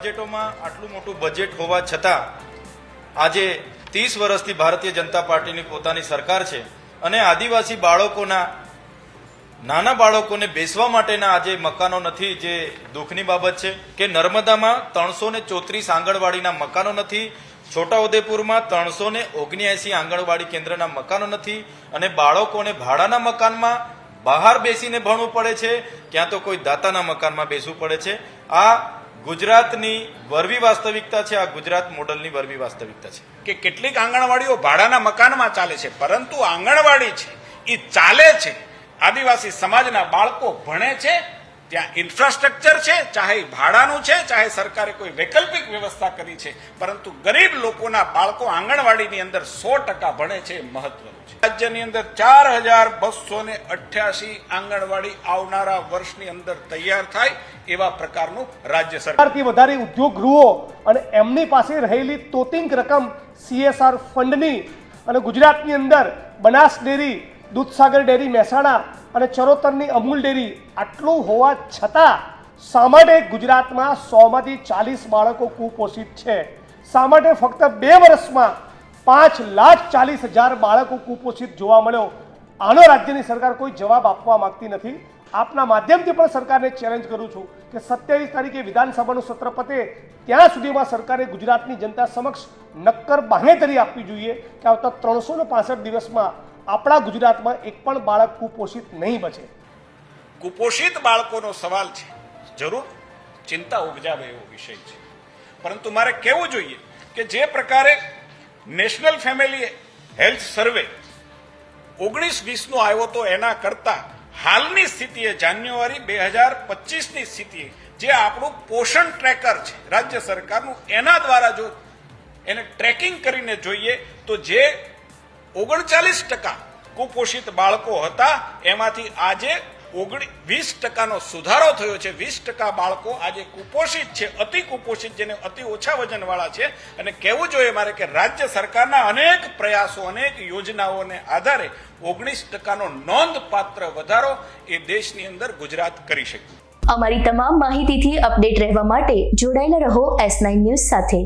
બજેટોમાં આટલું મોટું બજેટ હોવા છતાં આજે ત્રીસ વર્ષથી ભારતીય જનતા પાર્ટીની પોતાની સરકાર છે અને આદિવાસી બાળકોના, નાના બાળકોને બેસવા માટેના આજે મકાનો નથી જે દુઃખની બાબત છે કે નર્મદામાં ત્રણસો ને ચોત્રીસ આંગણવાડીના મકાનો નથી, છોટાઉદેપુરમાં ત્રણસો ને ઓગણ્યાસી આંગણવાડી કેન્દ્રના મકાનો નથી અને બાળકોને ભાડાના મકાનમાં બહાર બેસીને ભણવું પડે છે, ક્યાં તો કોઈ દાતાના મકાનમાં બેસવું પડે છે. આ ગુજરાતની વરવી વાસ્તવિકતા છે, આ ગુજરાત મોડલની વરવી વાસ્તવિકતા છે. કે કેટલીક આંગણવાડીઓ ભાડાના મકાનમાં ચાલે છે, પરંતુ આંગણવાડી છે એ ચાલે છે. આદિવાસી સમાજના બાળકો ભણે છે ત્યાં ઇન્ફ્રાસ્ટ્રક્ચર છે, ચાહે ભાડાનું છે, ચાહે સરકારે કોઈ વૈકલ્પિક વ્યવસ્થા કરી છે, પરંતુ ગરીબ લોકોના બાળકો આંગણવાડીની અંદર સો ટકા ભણે છે મહત્વનું છે. રાજ્યની અંદર ચાર હજાર બસો ને અઠ્યાસી આંગણવાડી આવનારા વર્ષની અંદર તૈયાર થાય એવા પ્રકારનું રાજ્ય સરકારથી વધારે ઉદ્યોગ ગૃહો અને એમની પાસે રહેલી તોતિંક રકમ સીએસઆર ફંડની અને ગુજરાતની અંદર બનાસ ડેરી દૂધસાગર ડેરી મહેસાણા અને ચરોતરની અમૂલ ડેરી આટલું હોવા છતાં શા માટે ગુજરાતમાં સોમાંથી ચાલીસ બાળકો કુપોષિત છે. શા માટે ફક્ત બે વર્ષમાં પાંચ લાખ ચાલીસ હજાર બાળકો કુપોષિત જોવા મળ્યો. આનો રાજ્યની સરકાર કોઈ જવાબ આપવા માંગતી નથી. આપના માધ્યમથી પણ સરકારને ચેલેન્જ કરું છું કે સત્યાવીસ તારીખે વિધાનસભાનું સત્ર પતે ત્યાં સુધીમાં સરકારે ગુજરાતની જનતા સમક્ષ નક્કર બાહેતરી આપવી જોઈએ કે આવતા ત્રણસો ને દિવસમાં આપણા ગુજરાતમાં એક પણ બાળક કુપોષિત નહીં બચે. કુપોષિત બાળકોનો સવાલ છે. જરૂર. ચિંતા ઉપજાવે એવો વિષય છે. પરંતુ મારે કહેવું જોઈએ કે જે પ્રકારે નેશનલ ફેમિલી હેલ્થ સર્વે ઓગણીસ વીસનો આવ્યો તો એના કરતા હાલની સ્થિતિએ જાન્યુઆરી બે હજાર પચીસની સ્થિતિએ જે આપણું પોષણ ટ્રેકર છે, રાજ્ય સરકારનું, એના દ્વારા જો એને ટ્રેકિંગ કરીને જોઈએ તો જે ઓગણચાલીસ ટકા કુપોષિત બાળકો હતા. એમાંથી આજે ઓગણી વીસ ટકાનો સુધારો થયો છે. વીસ ટકા બાળકો આજે કુપોષિત છે. અતિ કુપોષિત જેને અતિ ઓછા વજનવાળા છે. અને કહેવું જોઈએ મારે કે રાજ્ય સરકારના અનેક પ્રયાસો, અનેક યોજનાઓને આધારે ઓગણીસ ટકાનો નોંધપાત્ર વધારો એ દેશની અંદર ગુજરાત કરી શક્યું અમારી તમામ માહિતીથી અપડેટ રહેવા માટે જોડાયેલા રહો એસ નાઇન ન્યૂઝ સાથે.